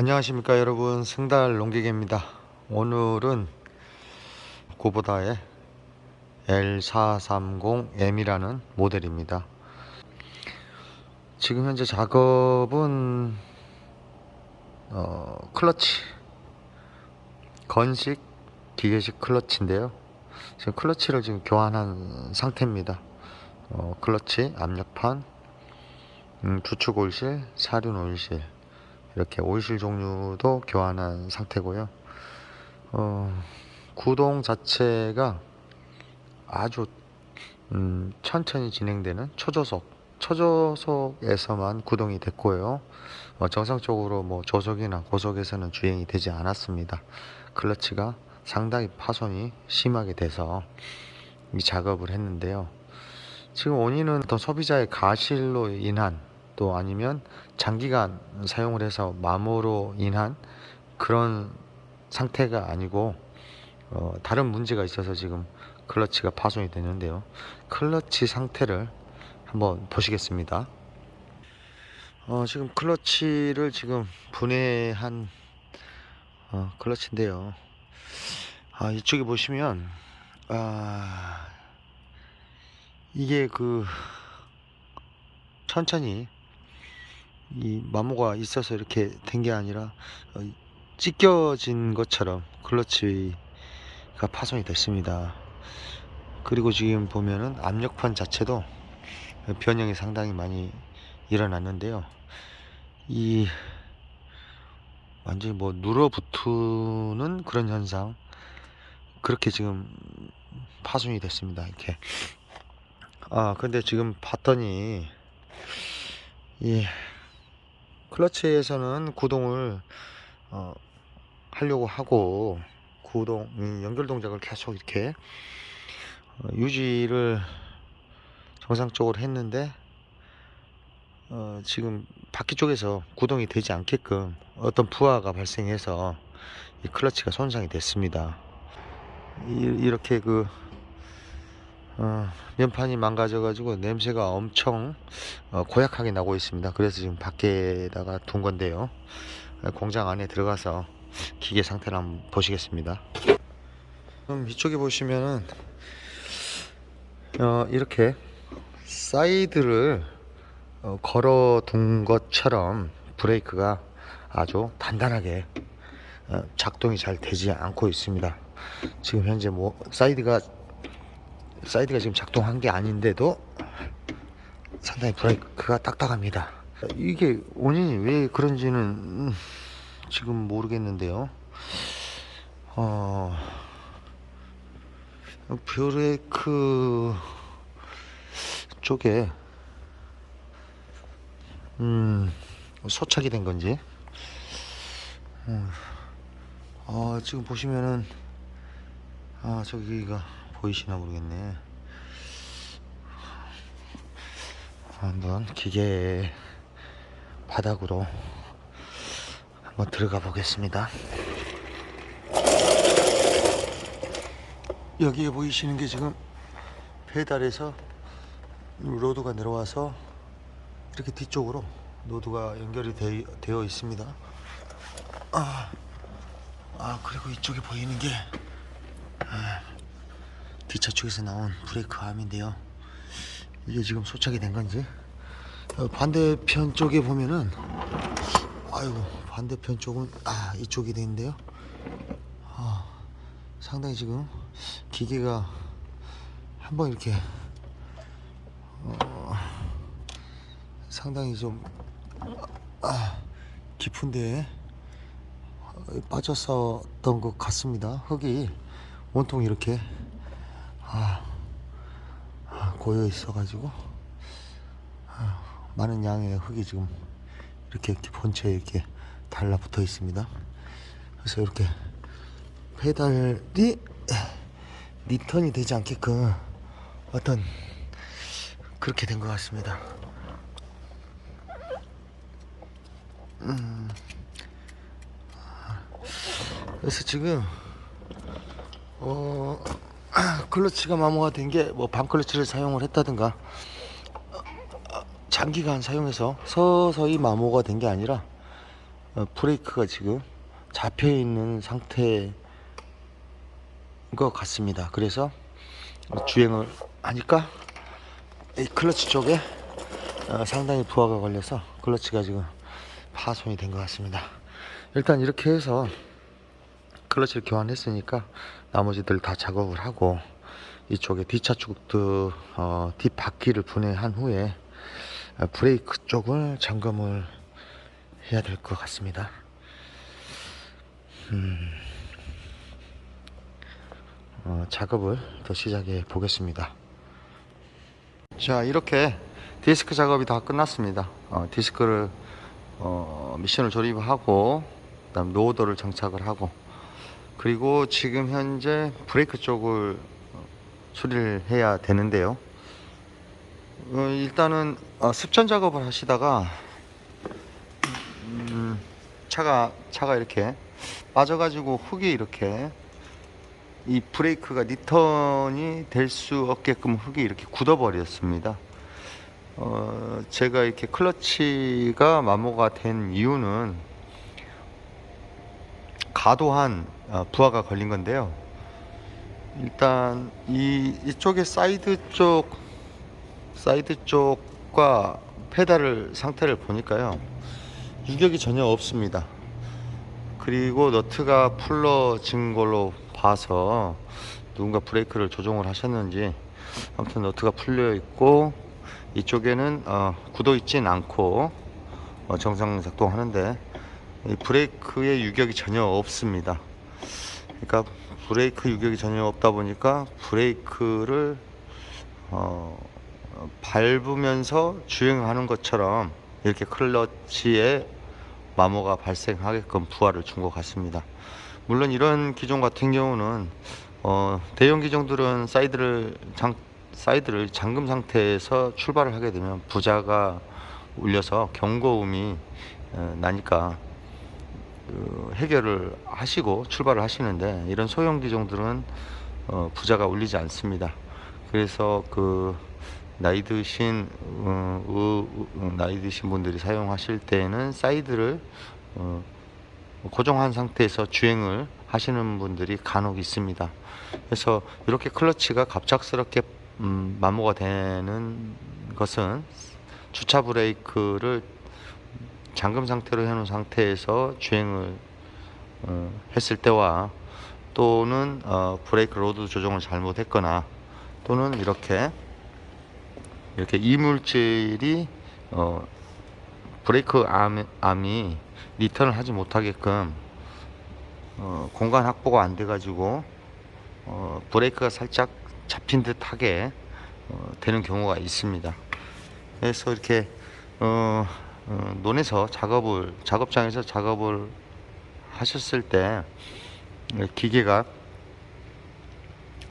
안녕하십니까 여러분. 승달 농기계입니다. 오늘은 고보다의 L430M이라는 모델입니다. 지금 현재 작업은 어, 클러치. 건식 기계식 클러치인데요. 지금 클러치를 지금 교환한 상태입니다. 어, 클러치 압력판 음, 주축 오일실 사륜 오일실 이렇게 오일실 종류도 교환한 상태고요. 어, 구동 자체가 아주 음, 천천히 진행되는 초저속, 초저속에서만 구동이 됐고요. 어, 정상적으로 뭐 저속이나 고속에서는 주행이 되지 않았습니다. 클러치가 상당히 파손이 심하게 돼서 이 작업을 했는데요. 지금 원인은 어떤 소비자의 가실로 인한 또 아니면 장기간 사용을 해서 마모로 인한 그런 상태가 아니고 어, 다른 문제가 있어서 지금 클러치가 파손이 되는데요. 클러치 상태를 한번 보시겠습니다. 어, 지금 클러치를 지금 분해한 어, 클러치인데요. 아, 이쪽에 보시면 아, 이게 그 천천히 이 마모가 있어서 이렇게 된 게 아니라 어, 찢겨진 것처럼 클러치가 파손이 됐습니다. 그리고 지금 보면은 압력판 자체도 변형이 상당히 많이 일어났는데요. 이 완전히 뭐 눌어붙는 그런 현상 그렇게 지금 파손이 됐습니다. 이렇게 아 근데 지금 봤더니 이 클러치에서는 구동을 어, 하려고 하고 구동 이 연결 동작을 계속 이렇게 어, 유지를 정상적으로 했는데 어, 지금 바퀴 쪽에서 구동이 되지 않게끔 어떤 부하가 발생해서 이 클러치가 손상이 됐습니다. 이, 이렇게 그 어, 면판이 망가져가지고 냄새가 엄청 어, 고약하게 나고 있습니다. 그래서 지금 밖에다가 둔 건데요. 어, 공장 안에 들어가서 기계 상태를 한번 보시겠습니다. 그럼 이쪽에 보시면은 어, 이렇게 사이드를 어, 걸어 둔 것처럼 브레이크가 아주 단단하게 어, 작동이 잘 되지 않고 있습니다. 지금 현재 뭐 사이드가 사이드가 지금 작동한 게 아닌데도 상당히 브레이크가 딱딱합니다. 이게 원인이 왜 그런지는 음, 지금 모르겠는데요. 어, 브레이크 쪽에 음, 소착이 된 건지. 음, 어, 지금 보시면은 아 저기가 보이시나 모르겠네. 한번 기계 바닥으로 한번 들어가 보겠습니다. 여기에 보이시는 게 지금 페달에서 로드가 내려와서 이렇게 뒤쪽으로 노드가 연결이 되, 되어 있습니다. 아, 아 그리고 이쪽에 보이는 게 아, 뒷차 쪽에서 나온 브레이크 암인데요. 이게 지금 소착이 된 건지 어, 반대편 쪽에 보면은 아이고 반대편 쪽은 아 이쪽이 돼 있는데요. 아, 상당히 지금 기계가 한번 이렇게 어, 상당히 좀 아, 깊은데 빠졌었던 것 같습니다. 흙이 온통 이렇게 아, 아, 고여 있어가지고 아, 많은 양의 흙이 지금 이렇게 본체에 이렇게 달라붙어 있습니다. 그래서 이렇게 페달이 리턴이 되지 않게끔 어떤 그렇게 된 것 같습니다. 음, 그래서 지금 어 클러치가 마모가 된 게 뭐 반클러치를 사용을 했다든가 장기간 사용해서 서서히 마모가 된 게 아니라 어, 브레이크가 지금 잡혀 있는 상태인 것 같습니다. 그래서 주행을 하니까 이 클러치 쪽에 어, 상당히 부하가 걸려서 클러치가 지금 파손이 된 것 같습니다. 일단 이렇게 해서 클러치를 교환했으니까 나머지들 다 작업을 하고 이쪽에 뒷차축도 어, 뒷바퀴를 분해한 후에 어, 브레이크 쪽을 점검을 해야 될 것 같습니다. 음, 어, 작업을 더 시작해 보겠습니다. 자 이렇게 디스크 작업이 다 끝났습니다. 어, 디스크를 어, 미션을 조립하고 그 다음 로더를 장착을 하고 그리고 지금 현재 브레이크 쪽을 어, 수리를 해야 되는데요. 어, 일단은 어, 습전 작업을 하시다가 음, 차가 차가 이렇게 빠져가지고 흙이 이렇게 이 브레이크가 리턴이 될 수 없게끔 흙이 이렇게 굳어버렸습니다. 어, 제가 이렇게 클러치가 마모가 된 이유는 과도한 어, 부하가 걸린 건데요. 일단 이 이쪽에 사이드 쪽 사이드 쪽과 페달을 상태를 보니까요. 유격이 전혀 없습니다. 그리고 너트가 풀러진 걸로 봐서 누군가 브레이크를 조정을 하셨는지 아무튼 너트가 풀려 있고 이쪽에는 어, 굳어 있진 않고 어, 정상 작동하는데 이 브레이크의 유격이 전혀 없습니다. 그러니까 브레이크 유격이 전혀 없다 보니까 브레이크를 어, 밟으면서 주행하는 것처럼 이렇게 클러치에 마모가 발생하게끔 부하를 준 것 같습니다. 물론 이런 기종 같은 경우는 어, 대형 기종들은 사이드를 장, 사이드를 잠금 상태에서 출발을 하게 되면 부자가 울려서 경고음이 어, 나니까 그 해결을 하시고 출발을 하시는데 이런 소형 기종들은 어, 부자가 울리지 않습니다. 그래서 그 나이 드신 어, 어, 어, 나이 드신 분들이 사용하실 때는 사이드를 어, 고정한 상태에서 주행을 하시는 분들이 간혹 있습니다. 그래서 이렇게 클러치가 갑작스럽게 음, 마모가 되는 것은 주차 브레이크를 잠금 상태로 해놓은 상태에서 주행을 어, 했을 때와 또는 어, 브레이크 로드 조정을 잘못했거나 또는 이렇게 이렇게 이물질이 어, 브레이크 암, 암이 리턴을 하지 못하게끔 어, 공간 확보가 안 돼 가지고 어, 브레이크가 살짝 잡힌 듯하게 어, 되는 경우가 있습니다. 그래서 이렇게 어, 어, 논에서 작업을 작업장에서 작업을 하셨을 때 기계가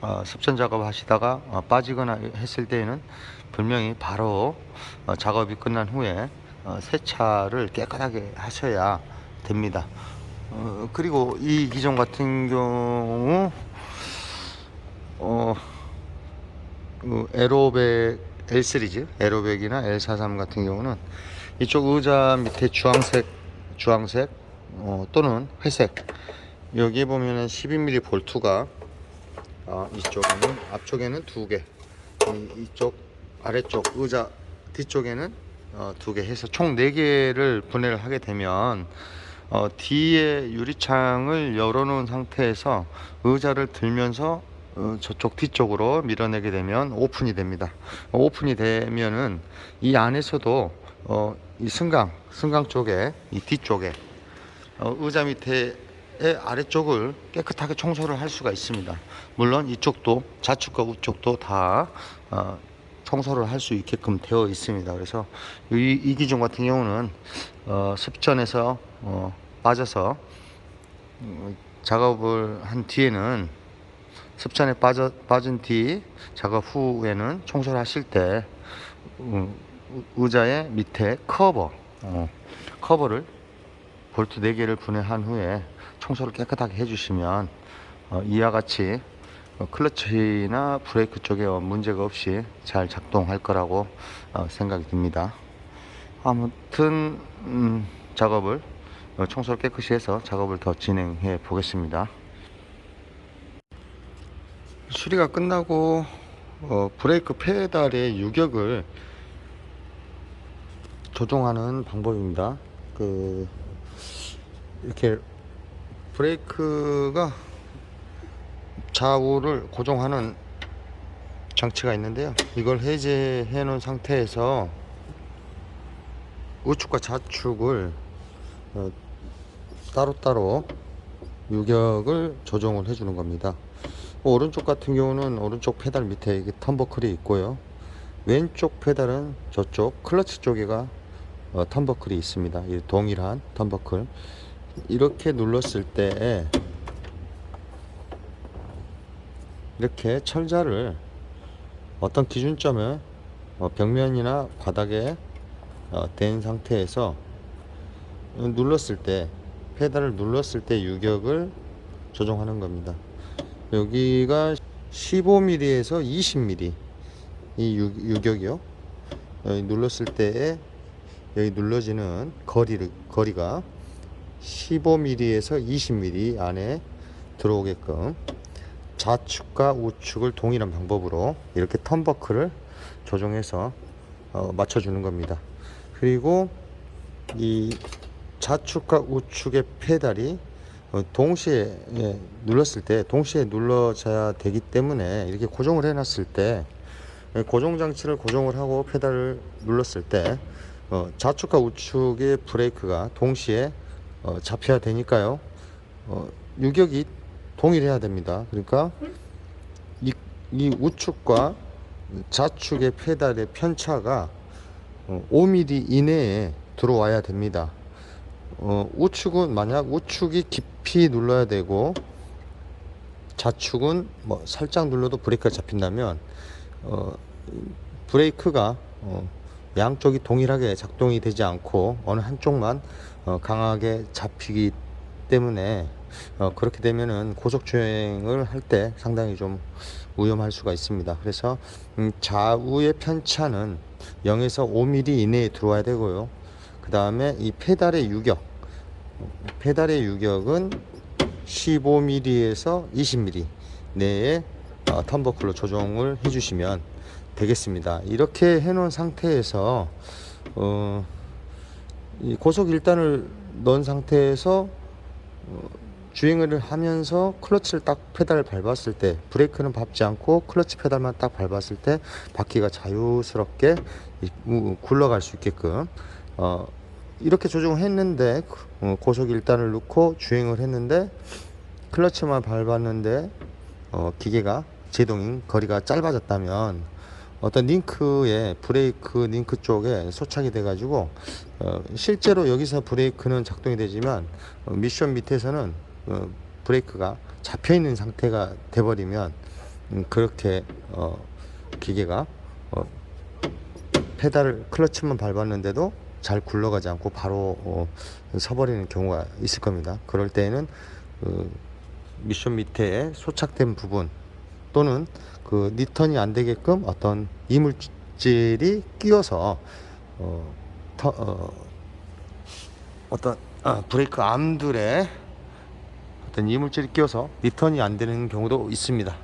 어, 습전 작업 하시다가 어, 빠지거나 했을 때에는 분명히 바로 어, 작업이 끝난 후에 어, 세차를 깨끗하게 하셔야 됩니다. 어, 그리고 이 기종 같은 경우 어, 그 에로백 L 시리즈 에로백이나 L43 같은 경우는 이쪽 의자 밑에 주황색 주황색 어, 또는 회색 여기 보면은 12mm 볼트가 어, 이쪽에는 앞쪽에는 두개 이쪽 아래쪽 의자 뒤쪽에는 어, 두개 해서 총네 개를 분해를 하게 되면 어, 뒤에 유리창을 열어놓은 상태에서 의자를 들면서 어, 저쪽 뒤쪽으로 밀어내게 되면 오픈이 됩니다. 오픈이 되면은 이 안에서도 어, 이 승강, 승강 쪽에 이 뒤쪽에 어, 의자 밑에 아래쪽을 깨끗하게 청소를 할 수가 있습니다. 물론 이쪽도 좌측과 우측도 다 어, 청소를 할 수 있게끔 되어 있습니다. 그래서 이, 이 기종 같은 경우는 어, 습전에서 어, 빠져서 음, 작업을 한 뒤에는 습전에 빠져, 빠진 뒤 작업 후에는 청소를 하실 때 음, 의자의 밑에 커버 어, 커버를 볼트 4개를 분해한 후에 청소를 깨끗하게 해주시면 어, 이와 같이 어, 클러치나 브레이크 쪽에 문제가 없이 잘 작동할 거라고 어, 생각이 듭니다. 아무튼 음, 작업을 어, 청소를 깨끗이 해서 작업을 더 진행해 보겠습니다. 수리가 끝나고 어, 브레이크 페달의 유격을 조종하는 방법입니다. 그 이렇게 브레이크가 좌우를 고정하는 장치가 있는데요. 이걸 해제해 놓은 상태에서 우측과 좌측을 어, 따로따로 유격을 조정을 해주는 겁니다. 오른쪽 같은 경우는 오른쪽 페달 밑에 텀버클이 있고요. 왼쪽 페달은 저쪽 클러치 쪽에가 어, 텀버클이 있습니다. 이 동일한 텀버클. 이렇게 눌렀을 때 이렇게 철자를 어떤 기준점에 어, 벽면이나 바닥에 어, 댄 상태에서 눌렀을 때 페달을 눌렀을 때 유격을 조정하는 겁니다. 여기가 15mm에서 20mm 이 유, 유격이요. 여기 눌렀을 때에 여기 눌러지는 거리 거리가 15mm에서 20mm 안에 들어오게끔 좌측과 우측을 동일한 방법으로 이렇게 턴버클을 조정해서 어, 맞춰주는 겁니다. 그리고 이 좌측과 우측의 페달이 어, 동시에 예, 눌렀을 때 동시에 눌러져야 되기 때문에 이렇게 고정을 해놨을 때 예, 고정 장치를 고정을 하고 페달을 눌렀을 때 어, 좌측과 우측의 브레이크가 동시에 어, 잡혀야 되니까요. 어, 유격이 동일해야 됩니다. 그러니까 이, 이 우측과 좌측의 페달의 편차가 어, 5mm 이내에 들어와야 됩니다. 어, 우측은 만약 우측이 깊이 눌러야 되고 좌측은 뭐 살짝 눌러도 브레이크가 잡힌다면 어, 브레이크가 어, 양쪽이 동일하게 작동이 되지 않고 어느 한쪽만 어, 강하게 잡히기 때문에 어, 그렇게 되면은 고속 주행을 할 때 상당히 좀 위험할 수가 있습니다. 그래서 음, 좌우의 편차는 0에서 5mm 이내에 들어와야 되고요. 그 다음에 이 페달의 유격, 페달의 유격은 15mm에서 20mm 내에 어, 텀버클로 조정을 해주시면 되겠습니다. 이렇게 해 놓은 상태에서 어, 이 고속 1단을 넣은 상태에서 어, 주행을 하면서 클러치를 딱 페달을 밟았을 때 브레이크는 밟지 않고 클러치 페달만 딱 밟았을 때 바퀴가 자유스럽게 굴러갈 수 있게끔 어, 이렇게 조정을 했는데 어, 고속 1단을 넣고 주행을 했는데 클러치만 밟았는데 어, 기계가 제동인 거리가 짧아졌다면 어떤 링크에 브레이크 링크 쪽에 소착이 돼 가지고 어, 실제로 여기서 브레이크는 작동이 되지만 어, 미션 밑에서는 어, 브레이크가 잡혀 있는 상태가 돼 버리면 음, 그렇게 어, 기계가 어, 페달을 클러치만 밟았는데도 잘 굴러가지 않고 바로 어, 서버리는 경우가 있을 겁니다. 그럴 때에는 그 미션 밑에 소착된 부분 또는 그 리턴이 안 되게끔 어떤 이물질이 끼어서 어, 터, 어, 어떤 아, 브레이크 암들에 어떤 이물질이 끼어서 리턴이 안 되는 경우도 있습니다.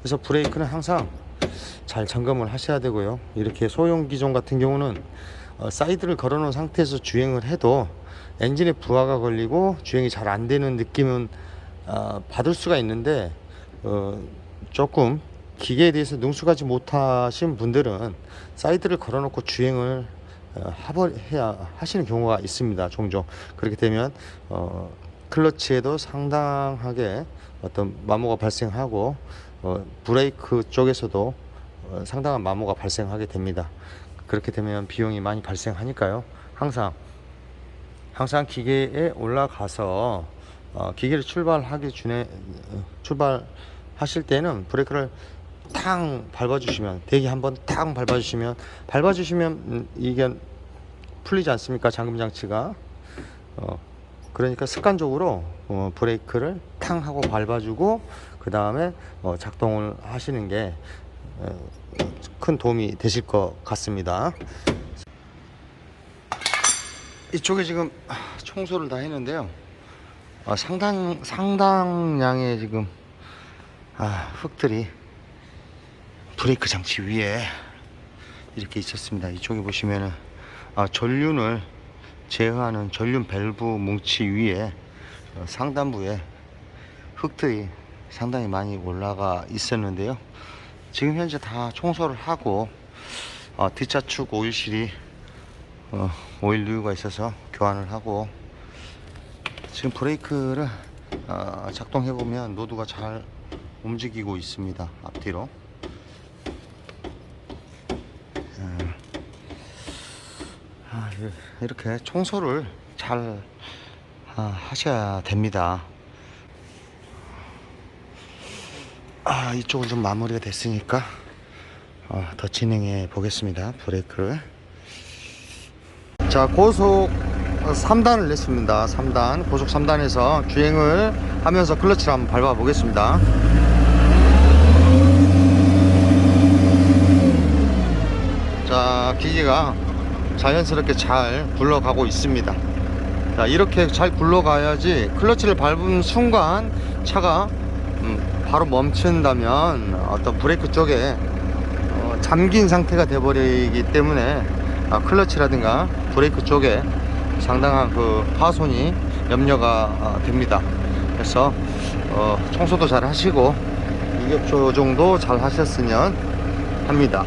그래서 브레이크는 항상 잘 점검을 하셔야 되고요. 이렇게 소형 기종 같은 경우는 어, 사이드를 걸어 놓은 상태에서 주행을 해도 엔진에 부하가 걸리고 주행이 잘 안 되는 느낌은 어, 받을 수가 있는데 어, 조금 기계에 대해서 능숙하지 못하신 분들은 사이드를 걸어 놓고 주행을 어, 해야 하시는 경우가 있습니다. 종종 그렇게 되면 어, 클러치에도 상당하게 어떤 마모가 발생하고 어, 브레이크 쪽에서도 어, 상당한 마모가 발생하게 됩니다. 그렇게 되면 비용이 많이 발생하니까요. 항상 항상 기계에 올라가서 어, 기계를 출발하기 전에 어, 출발 하실 때는 브레이크를 탕 밟아주시면 대기 한번 탕 밟아주시면 밟아주시면 음, 이게 풀리지 않습니까 잠금 장치가 어, 그러니까 습관적으로 어, 브레이크를 탕 하고 밟아주고 그 다음에 어, 작동을 하시는 게 큰 도움이 되실 것 같습니다. 이쪽에 지금 청소를 다 했는데요. 아, 상당 상당량의 지금 아, 흙들이 브레이크 장치 위에 이렇게 있었습니다. 이쪽에 보시면은 아, 전륜을 제어하는 전륜 밸브 뭉치 위에 어, 상단부에 흙들이 상당히 많이 올라가 있었는데요. 지금 현재 다 청소를 하고 어, 뒷좌측 오일실이 어, 오일 누유가 있어서 교환을 하고 지금 브레이크를 어, 작동해 보면 노드가 잘 움직이고 있습니다. 앞뒤로. 음. 아, 이- 이렇게 청소를 잘 아, 하셔야 됩니다. 아 이쪽은 좀 마무리가 됐으니까 어, 더 진행해 보겠습니다. 브레이크를. 자 고속 3단을 냈습니다. 3단. 고속 3단에서 주행을 하면서 클러치를 한번 밟아 보겠습니다 자 기계가 자연스럽게 잘 굴러가고 있습니다 자 이렇게 잘 굴러가야지 클러치를 밟은 순간 차가 음, 바로 멈춘다면 어떤 브레이크 쪽에 어, 잠긴 상태가 돼버리기 때문에 아, 클러치라든가 브레이크 쪽에 상당한 그 파손이 염려가 아, 됩니다. 그래서 어, 청소도 잘 하시고 유격 조정도 잘 하셨으면 합니다.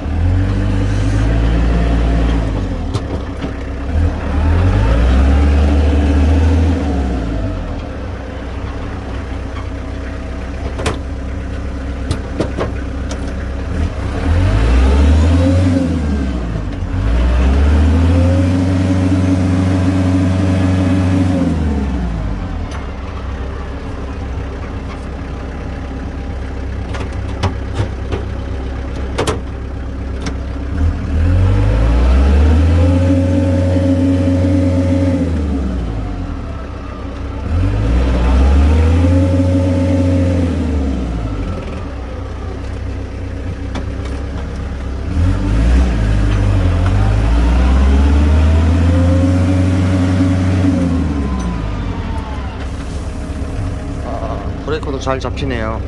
아, 브레이크도 잘 잡히네요.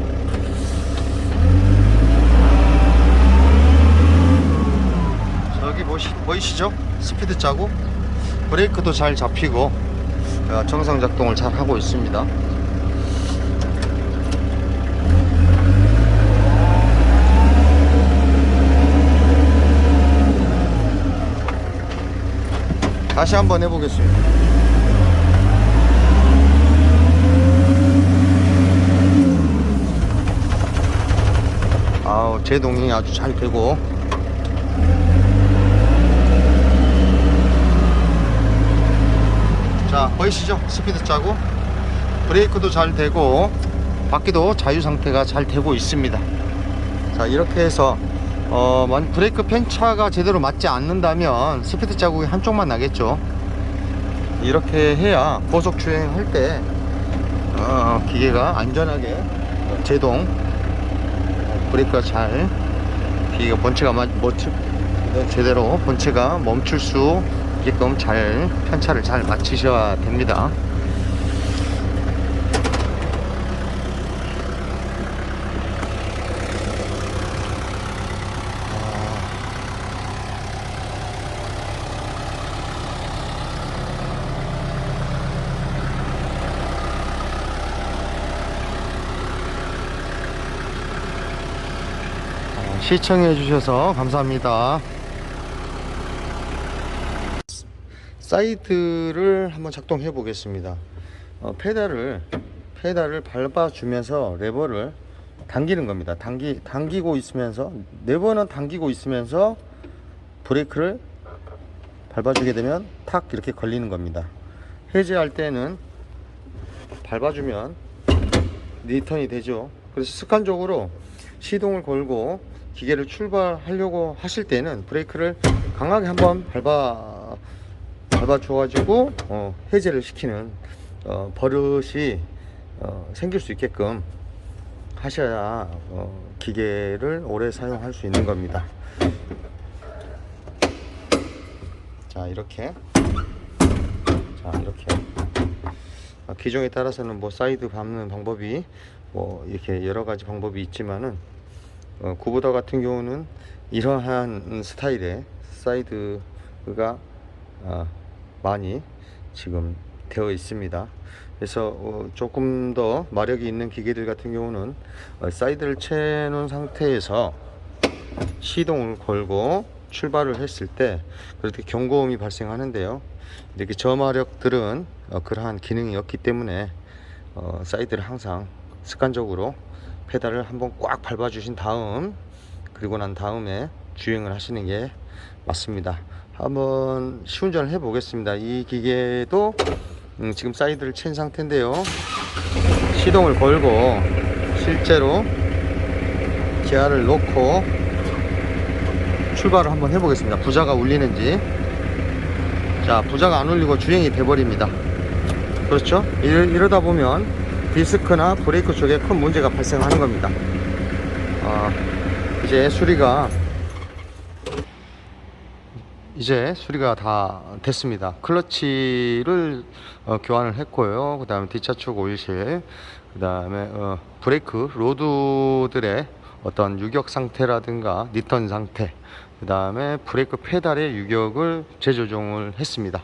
저기 보시, 보이시죠? 스피드 짜고 브레이크도 잘 잡히고 어, 정상 작동을 잘 하고 있습니다. 다시 한번 해보겠습니다. 아우 제동이 아주 잘 되고. 자 보이시죠? 스피드 짜고. 브레이크도 잘 되고 바퀴도 자유 상태가 잘 되고 있습니다. 자 이렇게 해서 어, 만 브레이크 편차가 제대로 맞지 않는다면 스피드 자국이 한쪽만 나겠죠. 이렇게 해야 고속 주행할 때 어, 기계가 안전하게 제동 브레이크가 잘 기계가 본체가 마, 멈추, 제대로 본체가 멈출 수 있게끔 잘 편차를 잘 맞추셔야 됩니다. 시청해 주셔서 감사합니다. 사이드를 한번 작동해 보겠습니다. 어, 페달을 페달을 밟아 주면서 레버를 당기는 겁니다. 당기 당기고 있으면서 레버는 당기고 있으면서 브레이크를 밟아 주게 되면 탁 이렇게 걸리는 겁니다. 해제할 때는 밟아주면 리턴이 되죠. 그래서 습관적으로 시동을 걸고 기계를 출발하려고 하실 때는 브레이크를 강하게 한번 밟아 밟아 줘 가지고 어, 해제를 시키는 어, 버릇이 어, 생길 수 있게끔 하셔야 어, 기계를 오래 사용할 수 있는 겁니다. 자 이렇게 자 이렇게 아, 기종에 따라서는 뭐 사이드 밟는 방법이 뭐 이렇게 여러 가지 방법이 있지만은 어, 구보다 같은 경우는 이러한 스타일의 사이드가 아, 많이 지금 되어 있습니다. 그래서 어, 조금 더 마력이 있는 기계들 같은 경우는 어, 사이드를 채 놓은 상태에서 시동을 걸고 출발을 했을 때 그렇게 경고음이 발생하는데요. 이렇게 저마력들은 어, 그러한 기능이 없기 때문에 어, 사이드를 항상 습관적으로 페달을 한번 꽉 밟아 주신 다음 그리고 난 다음에 주행을 하시는 게 맞습니다. 한번 시운전을 해 보겠습니다. 이 기계도 음, 지금 사이드를 챈 상태인데요. 시동을 걸고 실제로 기아를 놓고 출발을 한번 해보겠습니다. 부자가 울리는지. 자, 부자가 안 울리고 주행이 돼버립니다. 그렇죠? 이러, 이러다 보면 디스크나 브레이크 쪽에 큰 문제가 발생하는 겁니다. 아, 이제 수리가 이제 수리가 다 됐습니다. 클러치를 어, 교환을 했고요. 그 다음에 뒷차축 오일실, 그 다음에 어, 브레이크 로드들의 어떤 유격 상태라든가 니턴 상태, 그 다음에 브레이크 페달의 유격을 재조정을 했습니다.